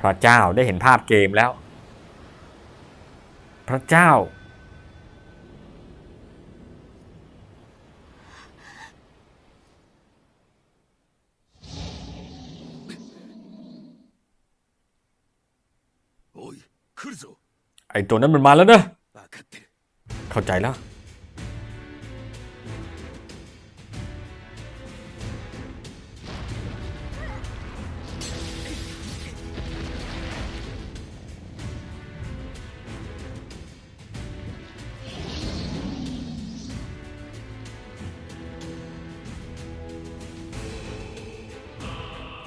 พระเจ้าได้เห็นภาพเกมแล้ว พระเจ้า ไอตัวนั้นมันมาแล้วนะ เข้าใจแล้ว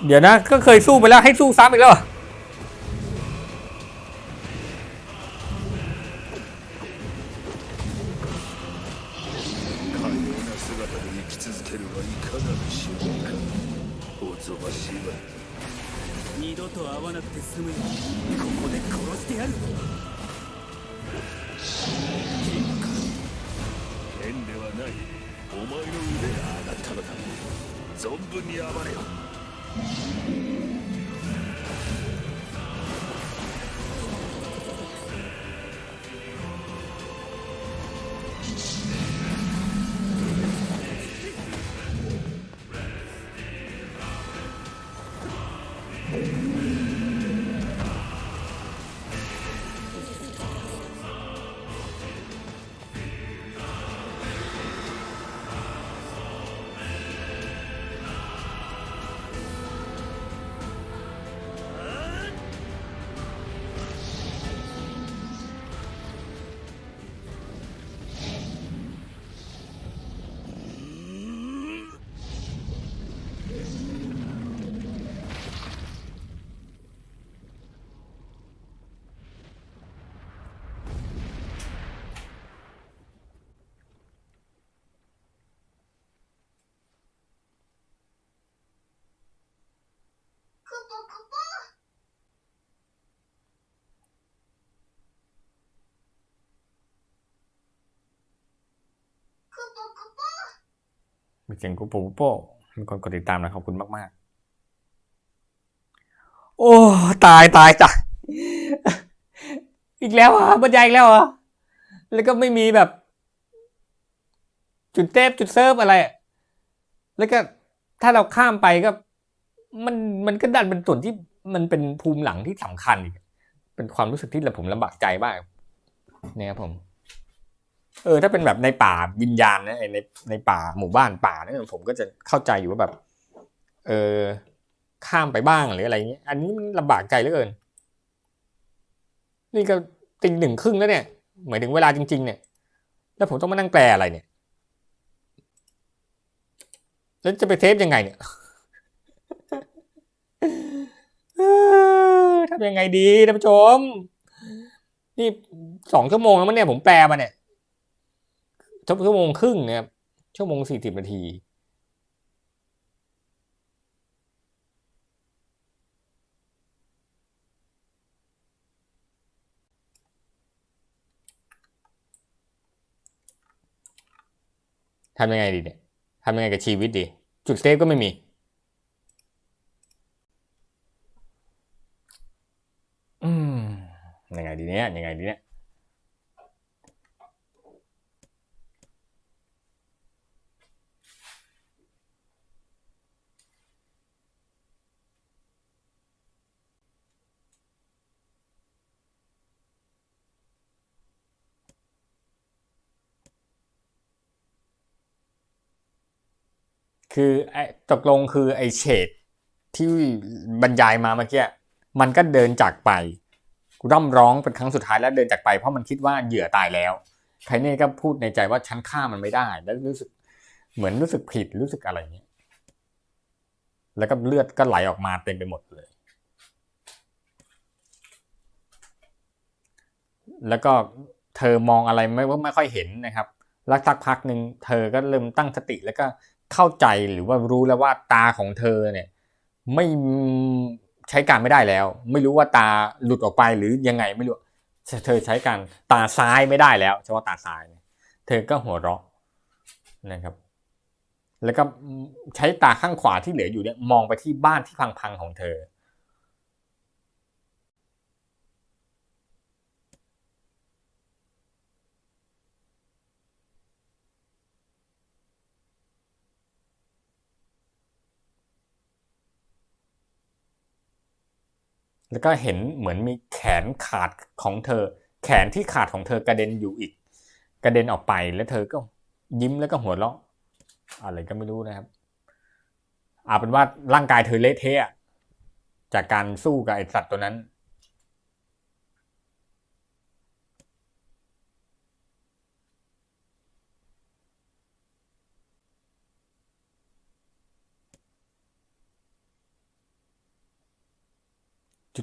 เดี๋ยวนะ ก็เคยสู้ไปแล้วให้สู้ซ้ำอีกแล้ว มีเสียงกุ๊ปโป๊ะกุ๊ปโป้มีคนกดติดตามนะขอบคุณมากๆ โอ้ ตายตายตายอีกแล้วอะบรรยายอีกแล้วอะแล้วก็ไม่มีแบบ จุดเทปจุดเซิร์ฟอะไร แล้วก็ถ้าเราข้ามไปก็มันมันก็ดันเป็นส่วนที่มันเป็นภูมิหลังที่สำคัญอีก เป็นความรู้สึกที่ผมลำบากใจมากเนี่ยครับผม เออถ้าเป็นแบบในป่าวิญญาณนะในในป่าหมู่บ้านป่าเนี่ยผมก็จะเข้าใจอยู่ว่าแบบ เออข้ามไปบ้างหรืออะไรเงี้ย อันนี้มันลำบากใจเหลือเกิน นี่ก็ตีหนึ่งครึ่งแล้วเนี่ยหมายถึงเวลาจริง ๆ เนี่ย แล้วผมต้องมานั่งแปลอะไรเนี่ย แล้วจะไปเทปยังไงเนี่ยทำยังไงดีท่านผู้ชม นี่สองชั่วโมงแล้วมั้งเนี่ยผมแปลมาเนี่ย ชั่วโมงครึ่งนะครับชั่วโมงสี่สิบนาที ทำยังไงดีเนี่ยทำยังไงกับชีวิตดี จุดเซฟก็ไม่มีอืมยังไงดีเนี่ยยังไงดีเนี่ย คือไอ้ตกลงคือไอ้เฉดที่บรรยายมาเมื่อกี้มันก็เดินจากไปร่ำร้องเป็นครั้งสุดท้ายแล้วเดินจากไปเพราะมันคิดว่าเหยื่อตายแล้วไคเน่ก็พูดในใจว่าฉันฆ่ามันไม่ได้ แล้วรู้สึกเหมือนรู้สึกผิดรู้สึกอะไรเงี้ยแล้วก็เลือดก็ไหลออกมาเต็มไปหมดเลย แล้วก็เธอมองอะไรไม่ไม่ค่อยเห็นนะครับ แล้วสักพักหนึ่งเธอก็เริ่มตั้งสติแล้วก็ เข้าใจหรือว่ารู้แล้วว่าตาของเธอเนี่ยไม่ใช้การไม่ได้แล้ว ไม่รู้ว่าตาหลุดออกไปหรือยังไงไม่รู้เธอใช้การตาซ้ายไม่ได้แล้วเฉพาะตาซ้ายเนี่ยเธอก็หัวเราะนะครับ แล้วก็ใช้ตาข้างขวาที่เหลืออยู่เนี่ยมองไปที่บ้านที่พังๆของเธอ แล้วก็เห็นเหมือนมีแขนขาดของเธอ แขนที่ขาดของเธอกระเด็นอยู่อีก กระเด็นออกไปแล้วเธอก็ยิ้มแล้วก็หัวเราะอะไรก็ไม่รู้นะครับเอาเป็นว่าร่างกายเธอเละเทะอะจากการสู้กับไอสัตว์ตัวนั้น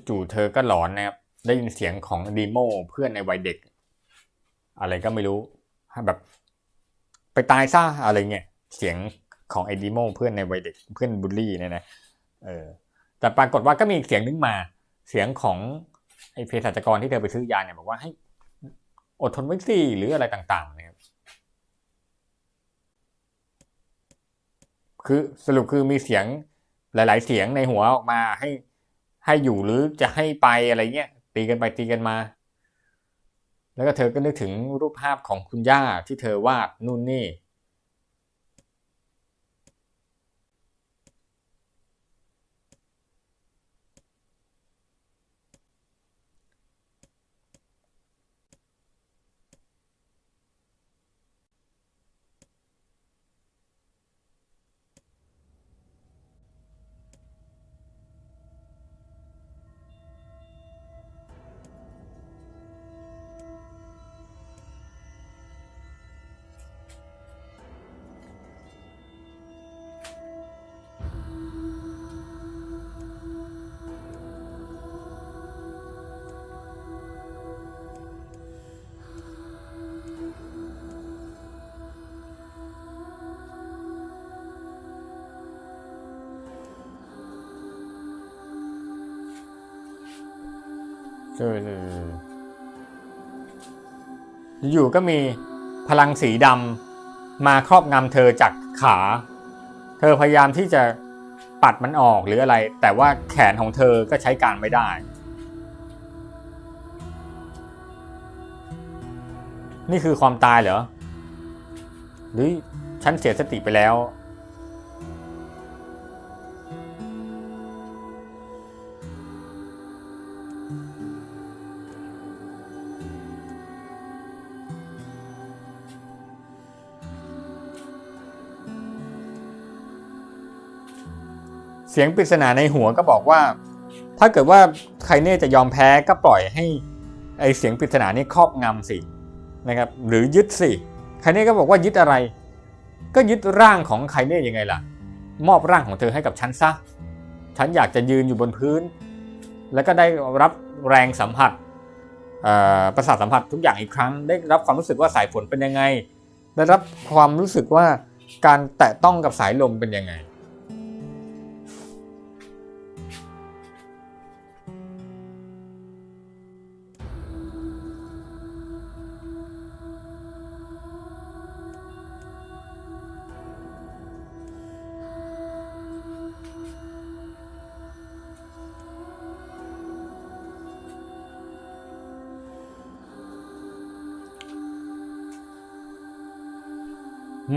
จู่ๆเธอก็หลอนนะครับ ได้ยินเสียงของดีโมเพื่อนในวัยเด็ก อะไรก็ไม่รู้แบบไปตายซะอะไรเงี้ยเสียงของไอ้ดีโมเพื่อนในวัยเด็กเพื่อนบูลลี่เนี่ยนะเออแต่ปรากฏว่าก็มีอีกเสียงนึงมา เสียงของไอ้เภสัชกรที่เธอไปซื้อยาเนี่ยบอกว่าให้อดทนไว้สิหรืออะไรต่างๆนะครับคือสรุปคือมีเสียงหลาย ๆ เสียงในหัวออกมาให้ ให้อยู่หรือจะให้ไปอะไรเงี้ยตีกันไปตีกันมา แล้วก็เธอก็นึกถึงรูปภาพของคุณย่าที่เธอวาดนู่นนี่ เอออยู่ก็มีพลังสีดำมาครอบงำเธอจากขา เธอพยายามที่จะปัดมันออกหรืออะไร แต่ว่าแขนของเธอก็ใช้การไม่ได้นี่คือความตายเหรอ หรือฉันเสียสติไปแล้ว สียงปริศนาในหัวก็บอกว่า ถ้าเกิดว่าใครเน่จะยอมแพ้ก็ปล่อยให้ไอเสียงปริศนานี้ครอบงำสินะครับหรือยึดสิใครเน่ก็บอกว่ายึดอะไร ก็ยึดร่างของใครเน่ยังไงล่ะ มอบร่างของเธอให้กับฉันซะฉันอยากจะยืนอยู่บนพื้น แล้วก็ได้รับแรงสัมผัสประสาทสัมผัสทุกอย่างอีกครั้ง ได้รับความรู้สึกว่าสายฝนเป็นยังไง ได้รับความรู้สึกว่าการแตะต้องกับสายลมเป็นยังไง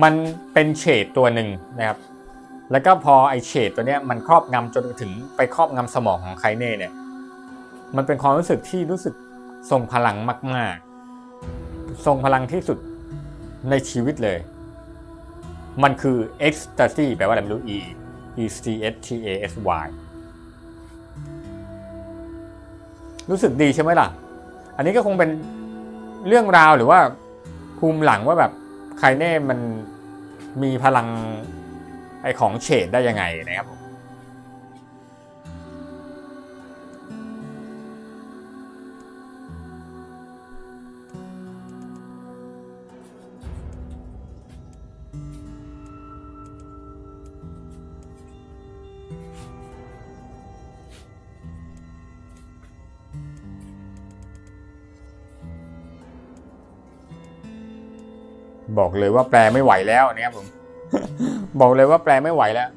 มันเป็นเฉดตัวหนึ่งนะครับ แล้วก็พอไอเฉดตัวเนี้ยมันครอบงำจนถึงไปครอบงำสมองของไคเน่เนี่ย มันเป็นความรู้สึกที่รู้สึกทรงพลังมาก ๆ ทรงพลังที่สุดในชีวิตเลย มันคือ ecstasy แปลว่าอะไรไม่รู้ e e c s t a s y รู้สึกดีใช่ไหมล่ะ อันนี้ก็คงเป็นเรื่องราวหรือว่าภูมิหลังว่าแบบ ใครเน่มันมีพลังไอของเฉดได้ยังไงนะครับผม บอกเลยว่าแปลไม่ไหวแล้วนะครับผม บอกเลยว่าแปลไม่ไหวแล้ว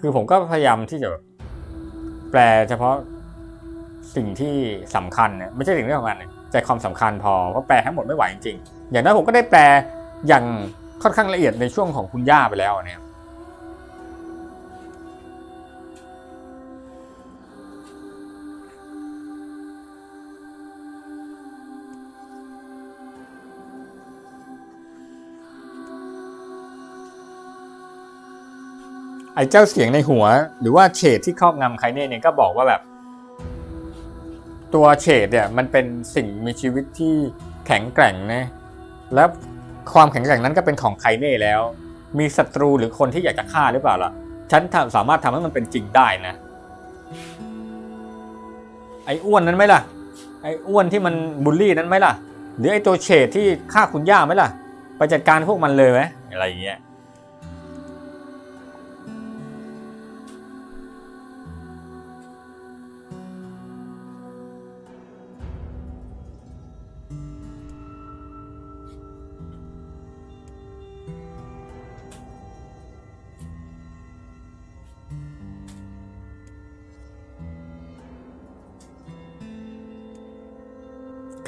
คือผมก็พยายามที่จะแปลเฉพาะสิ่งที่สำคัญเนี่ยไม่ใช่สิ่งที่สำคัญเนี่ยใจความสำคัญพอเพราะแปลทั้งหมดไม่ไหวจริงๆ อย่างน้อยผมก็ได้แปลอย่างค่อนข้างละเอียดในช่วงของคุณย่าไปแล้วเนี่ย ไอ้เจ้าเสียงในหัว หรือว่าเฉดที่ครอบงำใครเน่เนี่ยก็บอกว่าแบบ ตัวเฉดเนี่ยมันเป็นสิ่งมีชีวิตที่แข็งแกร่งนะแล้วความแข็งแกร่งนั้นก็เป็นของใครเน่แล้ว มีศัตรูหรือคนที่อยากจะฆ่าหรือเปล่าล่ะฉันสามารถทำให้มันเป็นจริงได้นะ ไอ้อ้วนนั้นไหมล่ะ ไอ้อ้วนที่มันบูลลี่นั้นไหมล่ะ หรือไอ้ตัวเฉดที่ฆ่าคุณย่าไหมล่ะ ไปจัดการพวกมันเลยไหมอะไรอย่างเงี้ย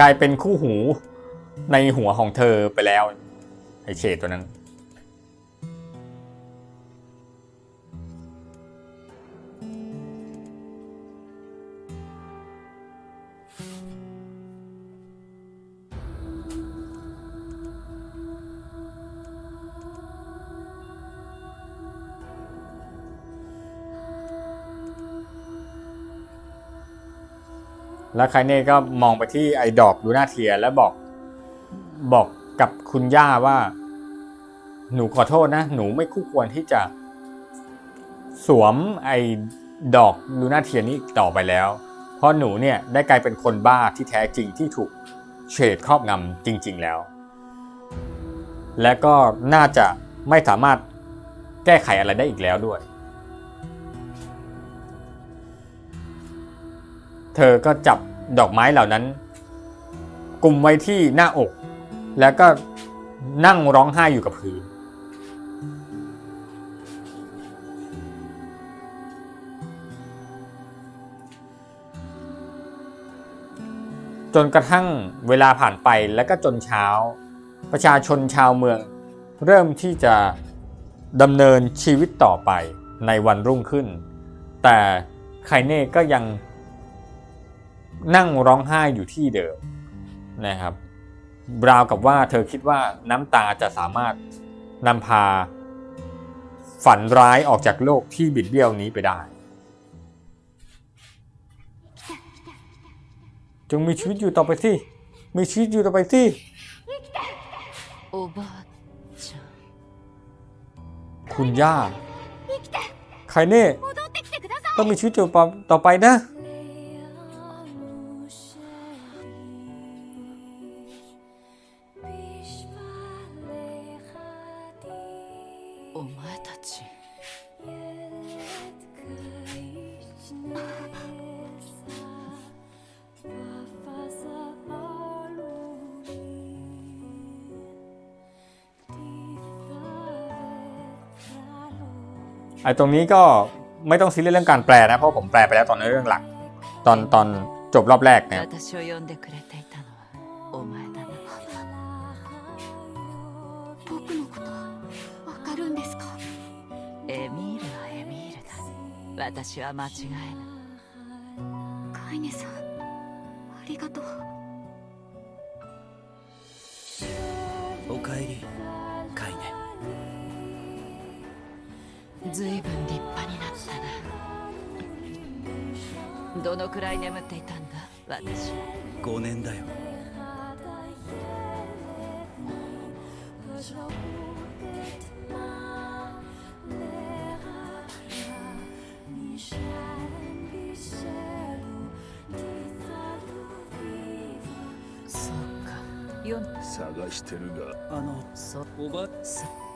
กลายเป็นคู่หูในหัวของเธอไปแล้วไอเฉดตัวนั้น แล้วไคเน่ก็มองไปที่ไอ้ดอกดูหน้าเทียแล้วบอกบอกกับคุณย่าว่า หนูขอโทษนะ หนูไม่คู่ควรที่จะ สวมไอ้ดอกดูหน้าเทียนนี้ต่อไปแล้ว เพราะหนูเนี่ยได้กลายเป็นคนบ้าที่แท้จริงที่ถูกเฉดครอบงำจริง ๆแล้ว และก็น่าจะไม่สามารถแก้ไขอะไรได้อีกแล้วด้วย เธอก็จับดอกไม้เหล่านั้นกลุ่มไว้ที่หน้าอก แล้วก็นั่งร้องไห้อยู่กับพื้นจนกระทั่งเวลาผ่านไปแล้วก็จนเช้า ประชาชนชาวเมือง เริ่มที่จะดำเนินชีวิตต่อไปในวันรุ่งขึ้น แต่ไคเน่ก็ยัง นั่งร้องไห้อยู่ที่เดิมนะครับราวกับว่าเธอคิดว่าน้ำตาจะสามารถนำพาฝันร้ายออกจากโลกที่บิดเบี้ยวนี้ไปได้ จงมีชีวิตอยู่ต่อไปสิ มีชีวิตอยู่ต่อไปสิคุณย่า ใครเน่ต้องมีชีวิตอยู่ต่อไปนะ ไอ้ตรงนี้ก็ไม่ต้องซีเรียสเรื่องการแปลนะ เพราะผมแปลไปแล้วตอนในเรื่องหลัก ตอนตอนจบรอบแรกนะครับ 私を呼んでくれていたのはお前だな僕のことわかるんですかエミールはエミールだ私は間違えぬカイネさんありがとうおかえり ずいぶん立派になったな。どのくらい眠っていたんだ私5年だよ。そうか。よ探してるが。あのそおば。そ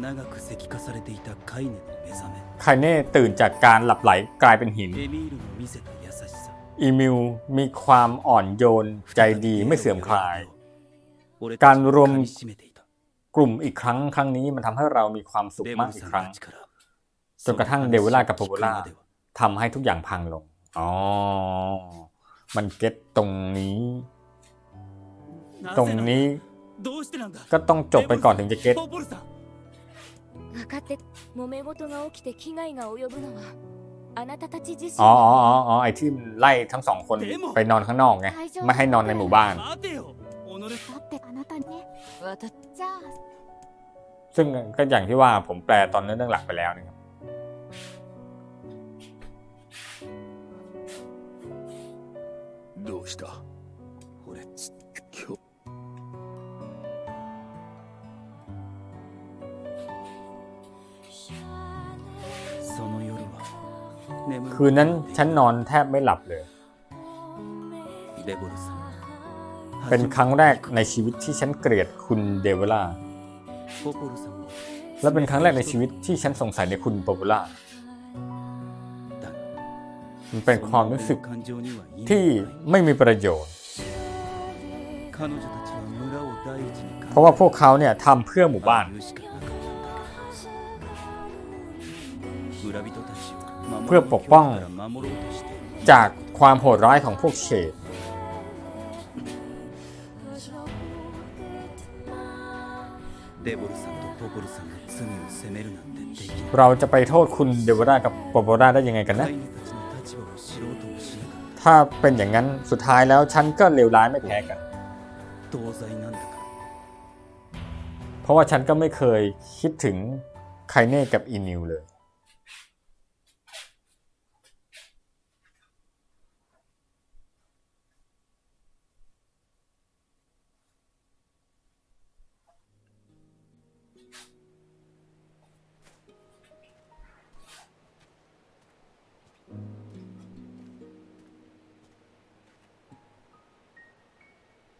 長く石化されていたカイネの目覚 ไคเน่ตื่นจากการหลับไหลกลายเป็นหิน めエミールの見せた優しさ อีมิลมีความอ่อนโยนใจดีไม่เสื่อมคลาย 俺 การ たち รว を ม 噛みしめていた กลุ่มอีกครั้งครั้งนี้มันทำให้เรามีความสุข レモ มาก ン อีก さん ครั้ง たちから จนกระทั่งเดวิล่ากับโปโบล่าทำให้ทุกอย่างพังลง อ๋อ มันเก็ตตรงนี้ ตรงนี้ どうしてなんだ ก็ต้องจบไปก่อนถึงจะเก็ต ポポルさん分か って揉め事が起きて危害が及ぶのはあなたたち自身 อ๋ออ๋ออ๋ออ๋อไอ้ที่ไล่ทั้งสองคนไปนอนข้างนอกไง ไม่ให้นอนในหมู่บ้าน 待てよ己だってあなたね私じゃあ ซึ่งก็อย่างที่ว่าผมแปลตอนเนื้อเรื่องหลักไปแล้วนะครับ どうした俺つ今 眠る คืนนั้นฉันนอนแทบไม่หลับเลย レボルさん เป็นครั้งแรกในชีวิตที่ฉันเกลียดคุณเดวิล่า ポポルさんも และเป็นครั้งแรกในชีวิตที่ฉันสงสัยในคุณโปโบล่า だが มันเป็นความรู้สึก その感情には意味が ที่ไม่มีประโยชน์ 彼女たちは村を第一に考え เพราะว่าพวกเขาเนี่ยทำเพื่อหมู่บ้าน 言うしかなかった村人たちを守り เพื่อปกป้องจากความโหดร้ายของพวกเฉดเราจะไปโทษคุณเดวรากับปอโบราได้ยังไงกันนะ ถ้าเป็นอย่างนั้นสุดท้ายแล้วฉันก็เลวร้ายไม่แพ้กัน เพราะว่าฉันก็ไม่เคยคิดถึงไคเน่กับอีนิวเลย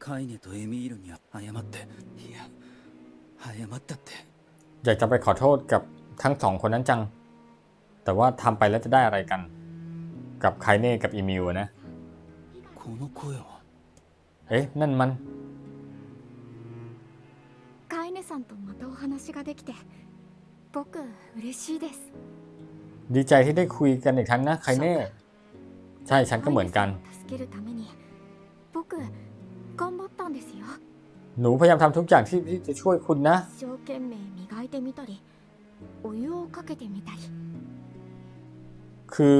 カイネとエミールには謝っていや謝ったって อยากจะไปขอโทษกับทั้งสองคนนั้นจัง แต่ว่าทำไปแล้วจะได้อะไรกัน กับไคเน่กับอีมิวอะนะ この声は เอ๊ะ นั่นมัน カイネさんとまたお話ができて僕嬉しいです ดีใจที่ได้คุยกันอีกครั้งนะไคเน่ ใช่ฉันก็เหมือนกัน カイネさんを助けるために僕 頑張ったんですよ หนูพยายามทำทุกอย่างที่ที่จะช่วยคุณนะ 一生懸命磨いてみたりお湯をかけてみたり คือ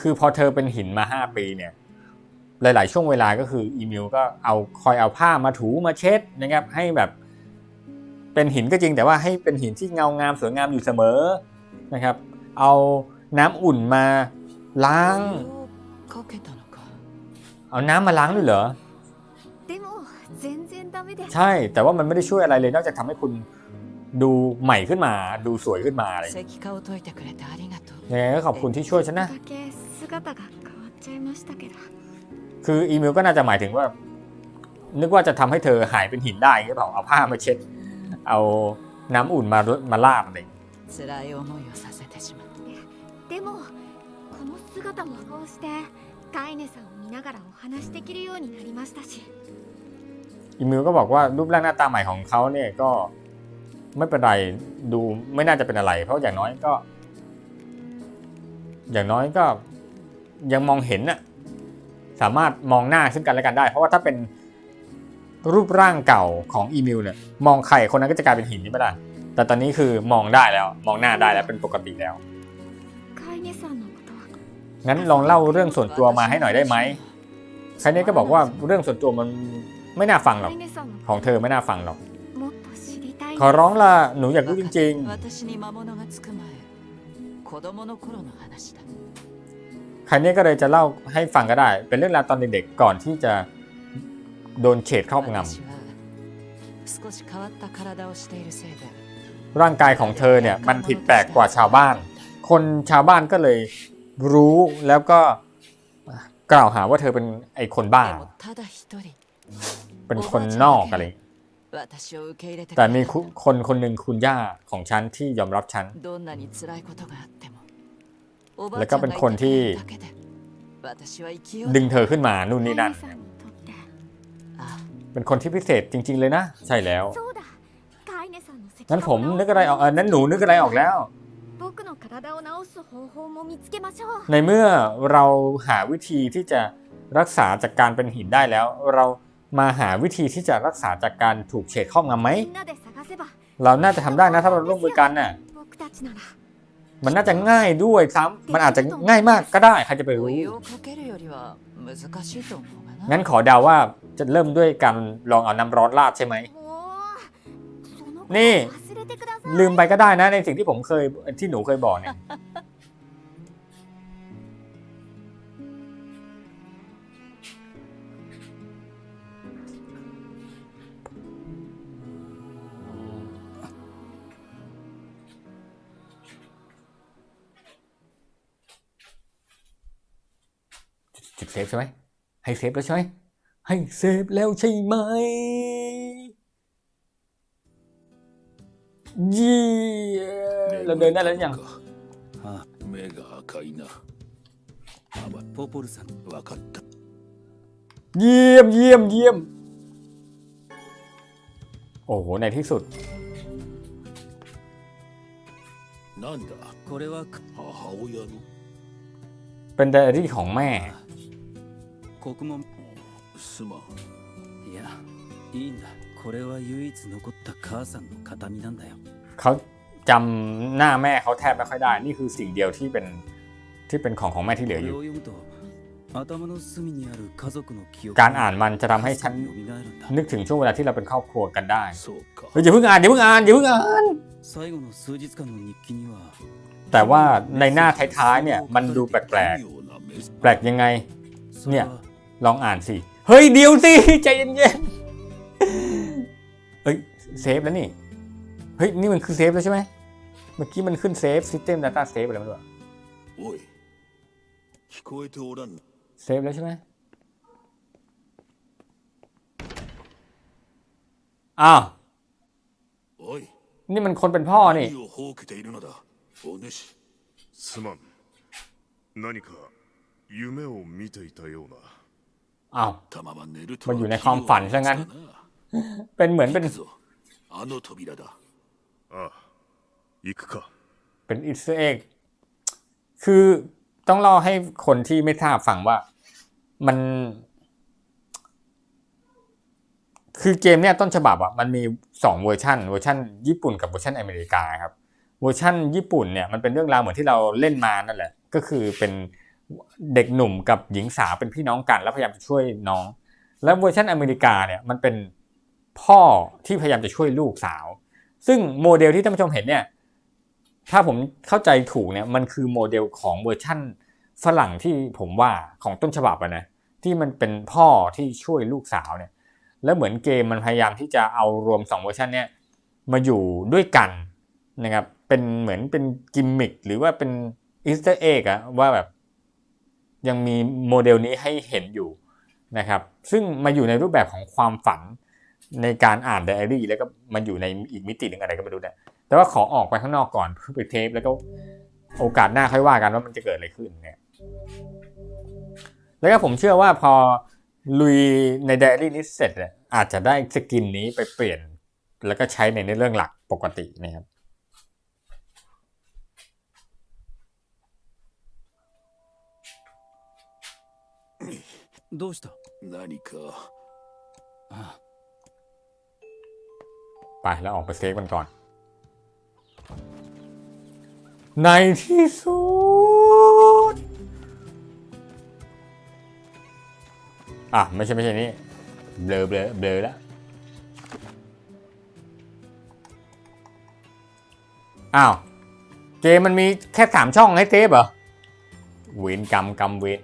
คือพอเธอเป็นหินมาห้าปีเนี่ย หลาย ๆ ช่วงเวลาก็คืออีมิวก็เอาคอยเอาผ้ามาถูมาเช็ดนะครับ ให้แบบเป็นหินก็จริง แต่ว่าให้เป็นหินที่เงางามสวยงามอยู่เสมอนะครับ เอาน้ำอุ่นมาล้าง かけたのか お เอาน้ำมาล้างด้วยเหรอ でも全然ダメです ใช่ แต่ว่ามันไม่ได้ช่วยอะไรเลย นอกจากทำให้คุณดูใหม่ขึ้นมา ดูสวยขึ้นมาอะไรอย่างเงี้ย 石化を解いてくれてありがとう ยังไงก็ขอบคุณที่ช่วยฉันนะ だけ姿が変わっちゃいましたけど คืออีเมลก็น่าจะหมายถึงว่า นึกว่าจะทำให้เธอหายเป็นหินได้หรือเปล่าเอาผ้ามาเช็ด เอาน้ำอุ่นมามาลาบอะไรอย่างเงี้ย 辛い思いをさせてしまったでもこの姿もこうして カイネさんを見ながらお話しできるようになりましたし อีเมลก็บอกว่ารูปร่างหน้าตาใหม่ของเขาเนี่ยก็ไม่เป็นไรดูไม่น่าจะเป็นอะไร เพราะอย่างน้อยก็ อย่างน้อยก็ยังมองเห็นน่ะสามารถมองหน้าซึ่งกันและกันได้ เพราะว่าถ้าเป็นรูปร่างเก่าของอีเมลเนี่ยมองใครคนนั้นก็จะกลายเป็นหินนี่ไม่ได้แต่ตอนนี้คือมองได้แล้ว มองหน้าได้แล้วเป็นปกติแล้ว カイネさんのことは งั้นลองเล่าเรื่องส่วนตัวมาให้หน่อยได้ไหมครนี้ก็บอกว่าเรื่องส่วนตัวมันไม่น่าฟังหรอก ของเธอไม่น่าฟังหรอก ขอร้องละหนูอยากรู้จริงๆครนี้ก็เลยจะเล่าให้ฟังก็ได้ เป็นเรื่องราวตอนเด็กๆก่อนที่จะโดนเขตครอบงำร่างกายของเธอเนี่ยมันผิดแปลกกว่าชาวบ้าน คนชาวบ้านก็เลย รู้แล้วก็กล่าวหาว่าเธอเป็นไอ้คนบ้า เป็นคนนอกอะไร แต่มีคนคนหนึ่งคุณย่าของฉันที่ยอมรับฉัน แล้วก็เป็นคนที่ดึงเธอขึ้นมานู่นนี่นั่น เป็นคนที่พิเศษจริง ๆ เลยนะ ใช่แล้วนั้นผมนึกอะไรออกนั้นหนูนึกอะไรออกแล้ว ในเมื่อเราหาวิธีที่จะรักษาจากการเป็นหินได้แล้ว เรามาหาวิธีที่จะรักษาจากการถูกเฉดข้องงำไหม เราน่าจะทำได้นะถ้าเราร่วมมือกันน่ะ มันน่าจะง่ายด้วยซ้ำมันอาจจะง่ายมากก็ได้ใครจะไปรู้ งั้นขอเดาว่าจะเริ่มด้วยการลองเอาน้ำร้อนราดใช่ไหม นี่ ลืมไปก็ได้นะในสิ่งที่ผมเคยที่หนูเคยบอกเนี่ยจุดเซฟใช่ไหมให้เซฟแล้วใช่ไหมให้เซฟแล้วใช่ไหม เยี่ยเราเดินได้แล้วยัง あ目が赤いなあまポポルさんわかった เยี่ยมเยี่ยมเยี่ยม โอ้โห ในที่สุด なんだこれはく母親の เป็นไดอารี่ของแม่ 国門すまんいやいいんだ これは唯一残った母さんの形見なんだよ เขาจำหน้าแม่เขาแทบไม่ค่อยได้ นี่คือสิ่งเดียวที่เป็นที่เป็นของของแม่ที่เหลือ こ อ れ ยู่ を読むと頭の隅にある家族の記憶 การอ่านมันจะทำให้ฉัน 蘇るんだ นึกถึงช่วงเวลาที่เราเป็นครอบครัวกันได้ そうか เฮ้ยอย่าเพิ่งอ่านอย่าเพิ่งอ่านอย่าเพิ่งอ่าน 最後の数日間の日記には แต่ว่าในหน้าท้ายๆเนี่ย มันดูแปลก 奇妙なメスๆ แปลกยังไง そ เนี่ れ ย は ลองอ่านสิ เฮ้ยเดี๋ยวสิ ใจเย็นๆ เฮ้ย เซฟแล้วนี่ เฮ้ย นี่มันคือเซฟแล้วใช่ไหม เมื่อกี้มันขึ้นเซฟ System Data Save อะไรไม่รู้อะ おい聞こえておらん เซฟแล้วใช่ไหมอ้าว おい นี่มันคนเป็นพ่อนี่ 何をほうけているのだお主すまん何か夢を見ていたような อ้าว たまま寝ると มันอยู่ในความฝันซะงั้น เป็นเหมือนเป็นเป็นอิสเอกคือต้องเล่าให้คนที่ไม่ทราบฟังว่ามัน คือเกมเนี่ยต้นฉบับอะมันมีสองเวอร์ชันเวอร์ชันญี่ปุ่นกับเวอร์ชันอเมริกาครับเวอร์ชันญี่ปุ่นเนี่ยมันเป็นเรื่องราวเหมือนที่เราเล่นมานั่นแหละ ก็คือเป็นเด็กหนุ่มกับหญิงสาวเป็นพี่น้องกัน แล้วพยายามจะช่วยน้อง แล้วเวอร์ชันอเมริกาเนี่ยมันเป็น พ่อที่พยายามจะช่วยลูกสาว ซึ่งโมเดลที่ท่านผู้ชมเห็นเนี่ยถ้าผมเข้าใจถูกเนี่ยมันคือโมเดลของเวอร์ชั่นฝรั่งที่ผมว่าของต้นฉบับอะนะที่มันเป็นพ่อที่ช่วยลูกสาวเนี่ยแล้วเหมือนเกมมันพยายามที่จะเอารวม 2 เวอร์ชันเนี่ยมาอยู่ด้วยกันนะครับเป็นเหมือนเป็นกิมมิคหรือว่าเป็นอีสเตอร์เอ็กอะว่าแบบยังมีโมเดลนี้ให้เห็นอยู่นะครับซึ่งมาอยู่ในรูปแบบของความฝัน ในการอ่านไดอารี่แล้วก็มันอยู่ในอีกมิติหนึ่งอะไรก็ไม่รู้เนี่ย แต่ว่าขอออกไปข้างนอกก่อนเพื่อไปเทปแล้วก็โอกาสหน้าค่อยว่ากันว่ามันจะเกิดอะไรขึ้นเนี่ย แล้วก็ผมเชื่อว่าพอลุยในไดอารี่นี้เสร็จเนี่ยอาจจะได้สกินนี้ไปเปลี่ยน แล้วก็ใช้ในเรื่องหลักปกตินะครับ どうした何かあ ไปแล้วออกไปเซฟกันก่อน ในที่สุด อะ ไม่ใช่ไม่ใช่นี่ เบลอเบลอเบลอแล้วอ้าว เกมมันมีแค่สามช่องให้เซฟเหรอเวนกรรมกรรมเวน